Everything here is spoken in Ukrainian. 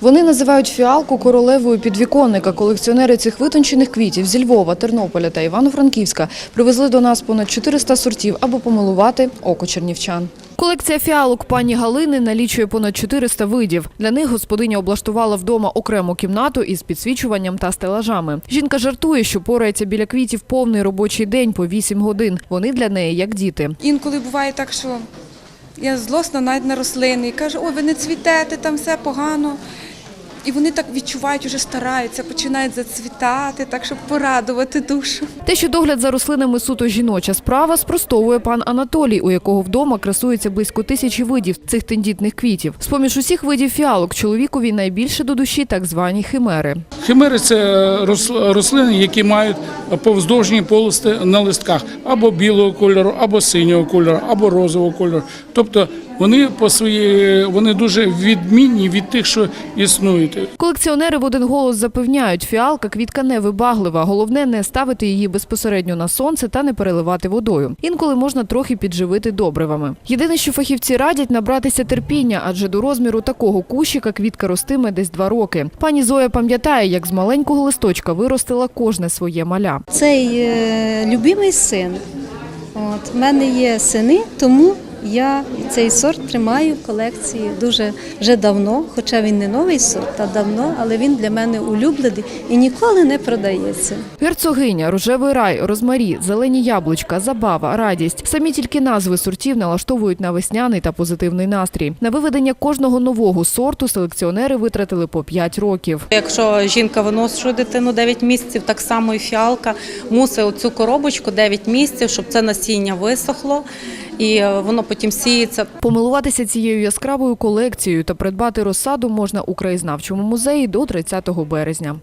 Вони називають фіалку королевою підвіконника. Колекціонери цих витончених квітів зі Львова, Тернополя та Івано-Франківська привезли до нас понад 400 сортів, аби помилувати око чернівчан. Колекція фіалок пані Галини налічує понад 400 видів. Для них господиня облаштувала вдома окрему кімнату із підсвічуванням та стелажами. Жінка жартує, що порається біля квітів повний робочий день по 8 годин. Вони для неї як діти. Інколи буває так, що я злосна навіть на рослини і кажу, ой, ви не цвітете, там все погано. І вони так відчувають, уже стараються, починають зацвітати, так щоб порадувати душу. Те, що догляд за рослинами суто жіноча справа, спростовує пан Анатолій, у якого вдома красується близько тисячі видів цих тендітних квітів. З-поміж усіх видів фіалок чоловікові найбільше до душі так звані химери. Химери це рос- рослини, які мають повздовжні полости на листках або білого кольору, або синього кольору, або розового кольору. Тобто вони по своїй вони дуже відмінні від тих, що існують. Колекціонери в один голос запевняють, фіалка квітка невибаглива. Головне не ставити її безпосередньо на сонце та не переливати водою. Інколи можна трохи підживити добривами. Єдине, що фахівці радять набратися терпіння, адже до розміру такого кущика квітка ростиме десь два роки. Пані Зоя пам'ятає, як з маленького листочка виростила кожне своє маля. Цей е, любимий син. От, в мене є сини, тому я цей сорт тримаю в колекції дуже вже давно, хоча він не новий сорт, а давно, але він для мене улюблений і ніколи не продається. Герцогиня, рожевий рай, розмарі, зелені яблучка, забава, радість. Самі тільки назви сортів налаштовують на весняний та позитивний настрій. На виведення кожного нового сорту селекціонери витратили по 5 років. Якщо жінка виношує дитину 9 місяців, так само і фіалка мусить оцю коробочку 9 місяців, щоб це насіння висохло і е, воно потім сіється. Помилуватися цією яскравою колекцією та придбати розсаду можна у краєзнавчому музеї до 30 березня.